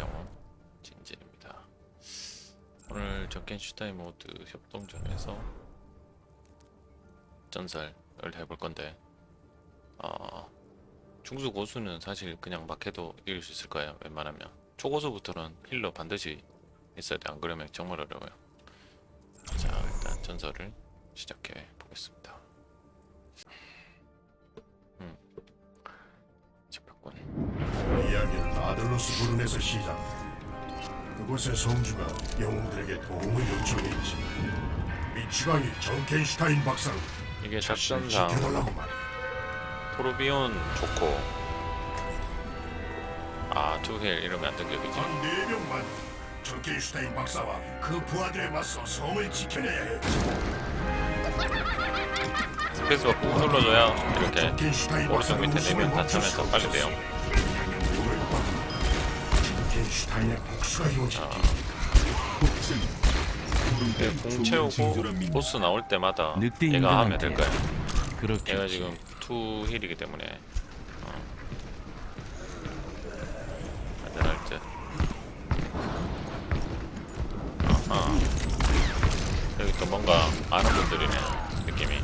안녕하세요 진진입니다. 오늘 적겐슈타인 모드 협동전에서 전설을 해볼 건데 어, 중수 고수는 사실 그냥 막 해도 이길 수 있을 거예요 웬만하면. 초고수부터는 힐러 반드시 있어야 돼 안 그러면 정말 어려워요. 자 일단 전설을 시작해 보겠습니다 아들로스 부른에서 시작돼. 그곳의 성주가 영웅들에게 도움을 요청했지. 미치광이 정켄슈타인 박사로 이게 자신을 작전상 지켜달라고 말해. 토르비온 좋고 아 투힐 이러면 안 되게 여기지 단네 명만 정켄슈타인 박사와 그 부하들에 맞서 성을 지켜내야 해. 스페이스가 꾹 눌러줘야 이렇게 정켄슈타인 오른쪽 박사는 밑에 웃음을 네명다 멈출 차면서 수 빨리 없었어. 정켄슈타인의 복수가 이루어질 아. 때공 채우고 보스 나올 때마다 늑대 얘가 하면 될 거예요? 그렇게 얘가 지금 투 힐이기 때문에. 어. 안전할 듯 아하 여기 또 뭔가 아는 분들이네 느낌이.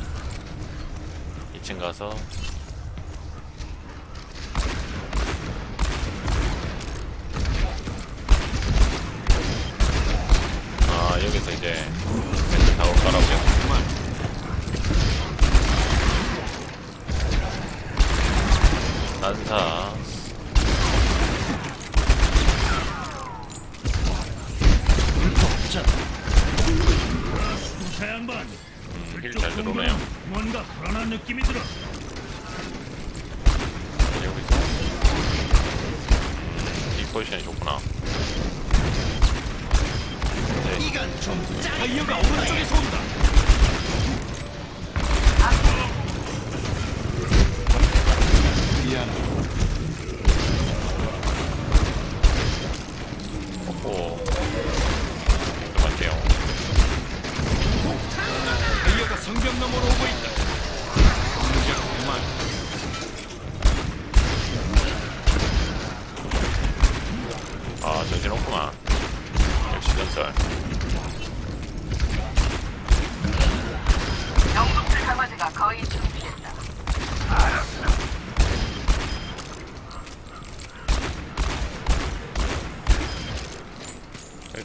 2층 가서 아 여기서 이제 멘트 타고 깔아보고 양반 음, 힐잘 들어오네요. 뭔가 불안한 느낌이 들어 여기서 이 포지션이 좋구나. 네, 타이어가 오른쪽에서 온다 오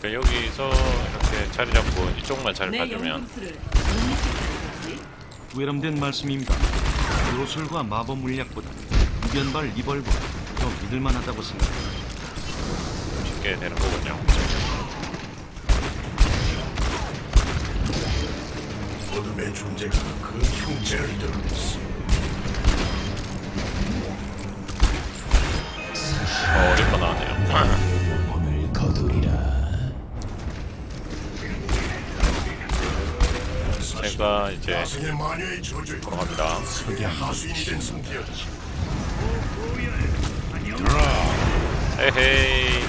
그러니까 여기서 이렇게 자리 잡고 이쪽만 잘내 봐주면 외람된 말씀입니다. 요술과 마법 물약보다 이변발 이벌보 더 믿을만하다고 생각합니다. 쉽게 되는 거군요 어둠의 존재가 그 형체를 드러냈어. 어 제가 이제 돌아갑니다. 헤헤이.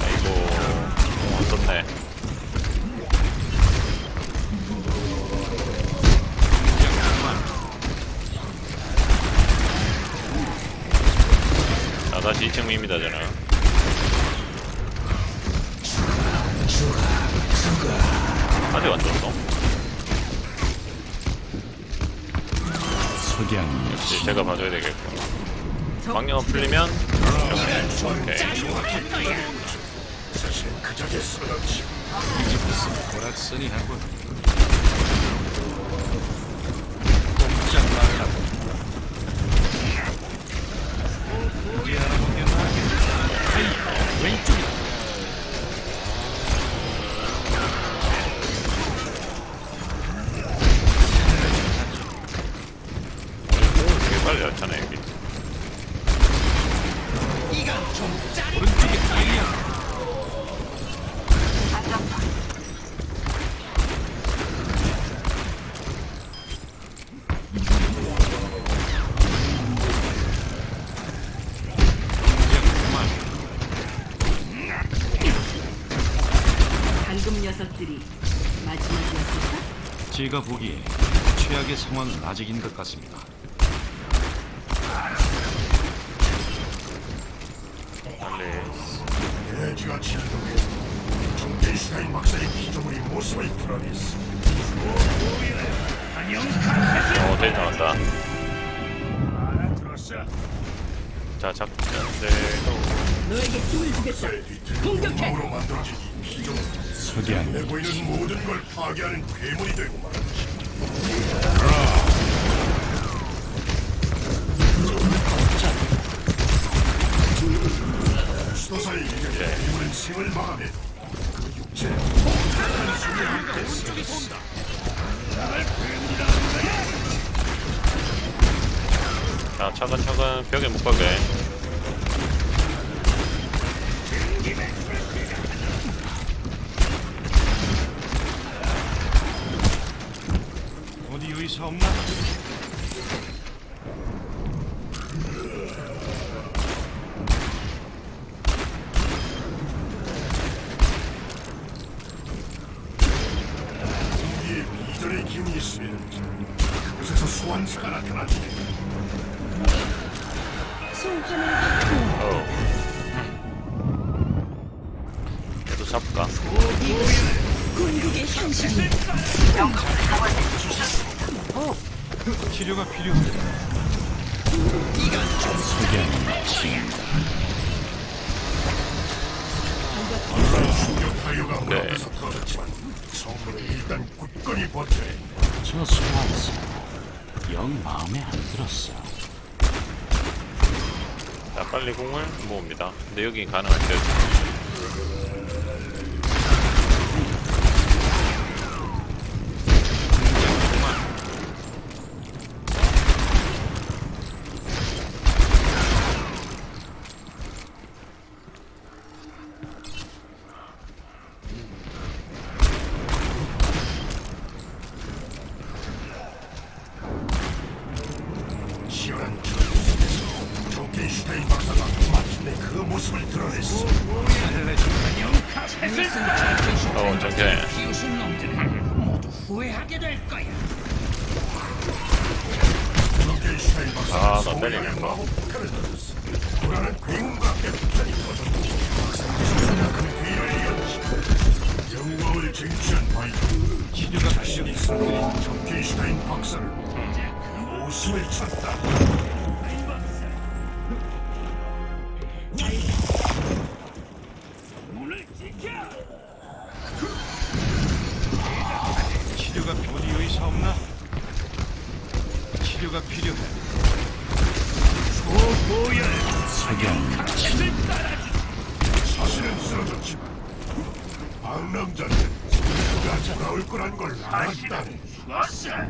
아이고 어, 썼네. 자 다시 2층 밉니다 저는 아직 안 줬어? 석양 역시 제가 봐줘야 되겠군 망령은 풀리면? 오케이 사실 그 적의 쓰러지. 오락선이 하고 제가 보기에 최악의 상황은 아직인 것 같습니다. 피조물이 모습을 드러냈어. 어 데이 나왔다 들었어? 자 작전대로 너에게 힘을 주겠다. 공격해. 으로 만들어진 이 피조물. 석양 내 보이는 모든 걸 파괴하는 괴물이 되고 말았 없나? 위에 비전의 기운이 있으면 그곳에서 소환사가 나타나지 어 얘도 잡을까? 치료가 필요합 니다. 충격 타이어가 문 네. 저 소환사 영 마음에 안 들었어. 자 빨리 공을 모읍니다 근데 여기 가능할 듯치 이었지 영광을 쟁취한 바이크 치료가 어디 의사 없나? 치료가 필요해. 사실은 쓰러졌지만 방랑자는 그가 돌아올 거란 걸 알았다네 타이어가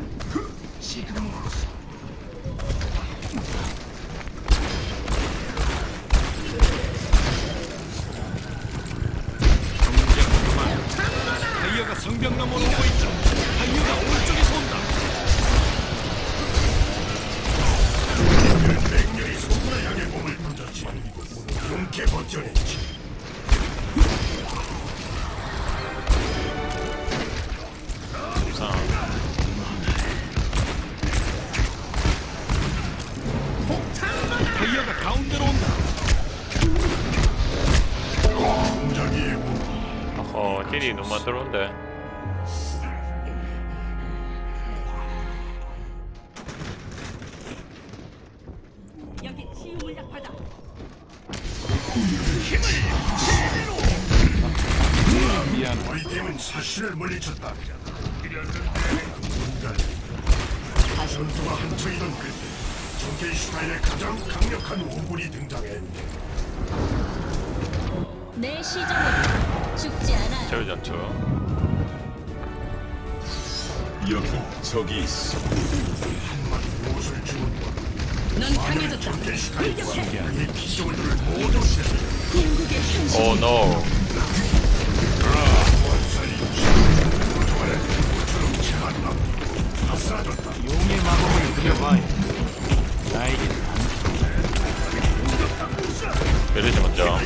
물약 받아. 우리 팀은 사신을 물리쳤다 전투가 한창이던 그때 정케이슈타인의 가장 강력한 오군이 등장했네 내 시종은 죽지 않아요. 제일 전투 여기 적이 있어 넌 강해졌다. 제거해 궁극의 현실. 오 노. 다 사라졌다 용의 마법을 부려봐야 나에게 베르시 먼저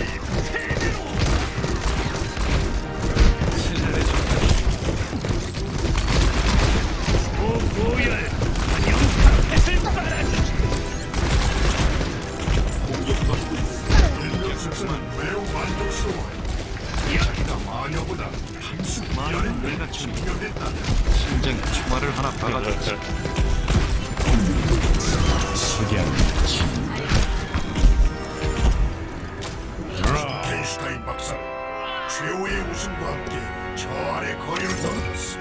아래 거리를 떠났어.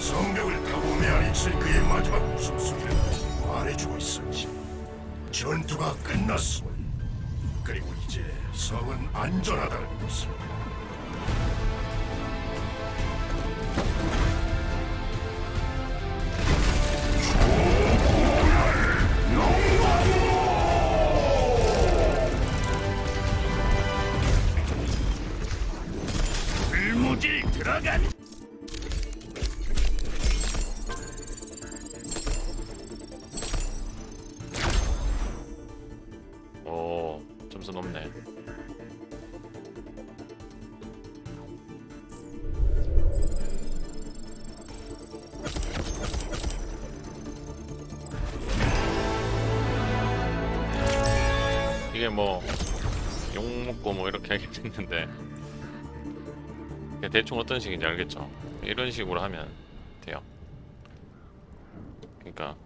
성벽을 타고 메아리칠 그의 마지막 웃음소리를 말해주고 있었지. 전투가 끝났어. 그리고 이제 성은 안전하다는 것을. 오 점수 높네. 이게 뭐 욕먹고 뭐 이렇게 그냥 대충 어떤 식인지 알겠죠? 이런 식으로 하면 돼요. 그러니까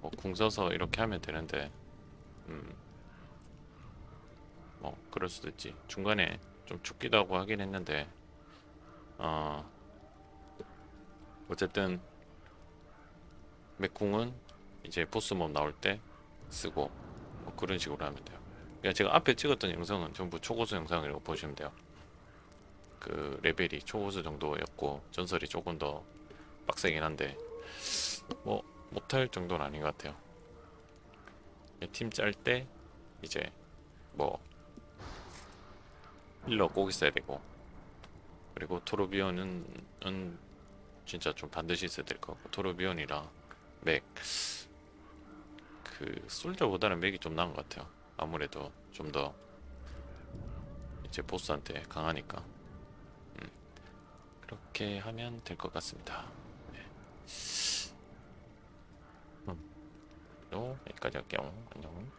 뭐궁 써서 이렇게 하면 되는데 음, 뭐 그럴 수도 있지. 중간에 좀 죽기도 하고 하긴 했는데 어 어쨌든 맥궁은 이제 보스몹 나올 때 쓰고 뭐 그런 식으로 하면 돼요. 그러니까 제가 앞에 찍었던 영상은 전부 초고수 영상이라고 보시면 돼요. 그 레벨이 초고수 정도였고 전설이 조금 더 빡세긴 한데 뭐 못할 정도는 아닌 것 같아요. 팀 짤 때 이제 뭐 힐러 꼭 있어야 되고. 그리고 토르비온은 은 진짜 좀 반드시 있어야 될 것 같고. 토르비온이랑 맥. 그 솔저보다는 맥이 좀 나은 것 같아요. 아무래도 좀 더 이제 보스한테 강하니까. 음. 그렇게 하면 될 것 같습니다. 네. 음. 요, 여기까지 할게요. 안녕